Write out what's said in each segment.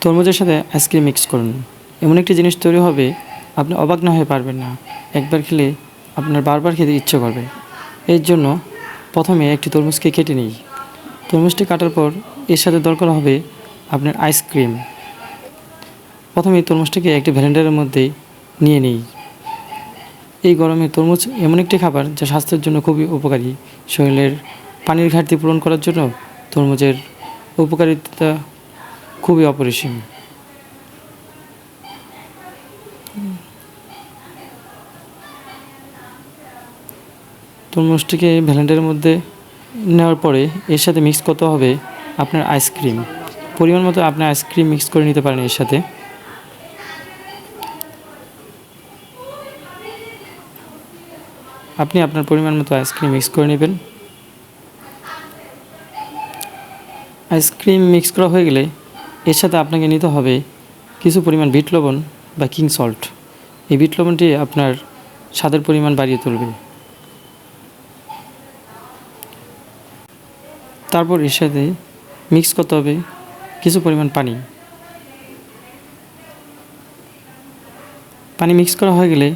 তরমুজের সাথে ice cream mix করুন। এমন একটি জিনিস তৈরি হবে, আপনি অবাক না হয়ে পারবেন না। একবার খেলে আপনার বারবার খেতে ইচ্ছে করবে। এর জন্য প্রথমে একটি তরমুজকে কেটে নিই। তরমুজটি কাটার পর এর সাথে দরকার হবে আপনার আইসক্রিম। প্রথমে তরমুজটিকে একটি ভ্যালেন্ডারের মধ্যে নিয়ে নিই। এই গরমে তরমুজ এমন একটি খাবার যা স্বাস্থ্যের জন্য খুবই উপকারী। শরীরের পানির ঘাটতি পূরণ করার জন্য তরমুজের উপকারিতা খুবই অপরিসীম। তরমুজটিকে ভ্যালেন্ডারের মধ্যে নেওয়ার পরে এর সাথে মিক্স করতে হবে আপনার আইসক্রিম পরিমাণ মতো আপনি আইসক্রিম মিক্স করে নিতে পারেন এর সাথে। আপনি আপনার পরিমাণ মতো আইসক্রিম মিক্স করে নেবেন। আইসক্রিম মিক্স করা হয়ে গেলে এর সাথে আপনাকে নিতে হবে কিছু পরিমাণ বিট লবণ বা কিং সল্ট। এই বিট লবণটি আপনার স্বাদের পরিমাণ বাড়িয়ে তুলবে। তারপর এর সাথে মিক্স করতে হবে কিছু পরিমাণ পানি। পানি মিক্স করা হয়ে গেলে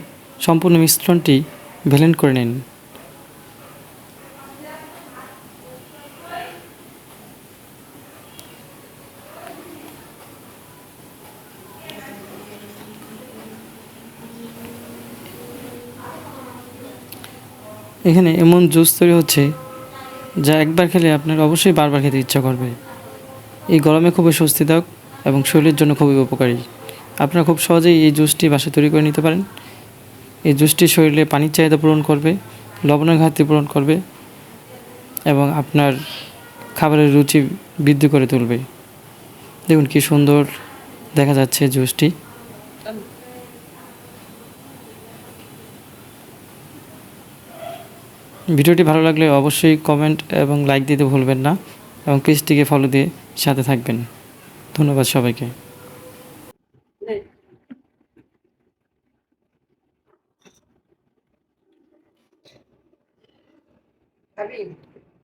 সম্পূর্ণ মিশ্রণটি ভ্যালেন্ট করে নিন। এখানে এমন জুস তৈরি হচ্ছে যা একবার খেলে আপনার অবশ্যই বারবার খেতে ইচ্ছা করবে। এই গরমে খুবই স্বস্তিদায়ক এবং শরীরের জন্য খুবই উপকারী। আপনারা খুব সহজেই এই জুসটি বাসায় তৈরি করে নিতে পারেন। এই জুসটি শরীরে পানির চাহিদা পূরণ করবে, লবণের ঘাটতি পূরণ করবে এবং আপনার খাবারের রুচি বৃদ্ধি করে তুলবে। দেখুন কি সুন্দর দেখা যাচ্ছে জুসটি। ভিডিওটি ভালো লাগলে অবশ্যই কমেন্ট এবং লাইক দিতে ভুলবেন না এবং পেজটিকে ফলো দিয়ে সাথে থাকবেন ধন্যবাদ সবাইকে.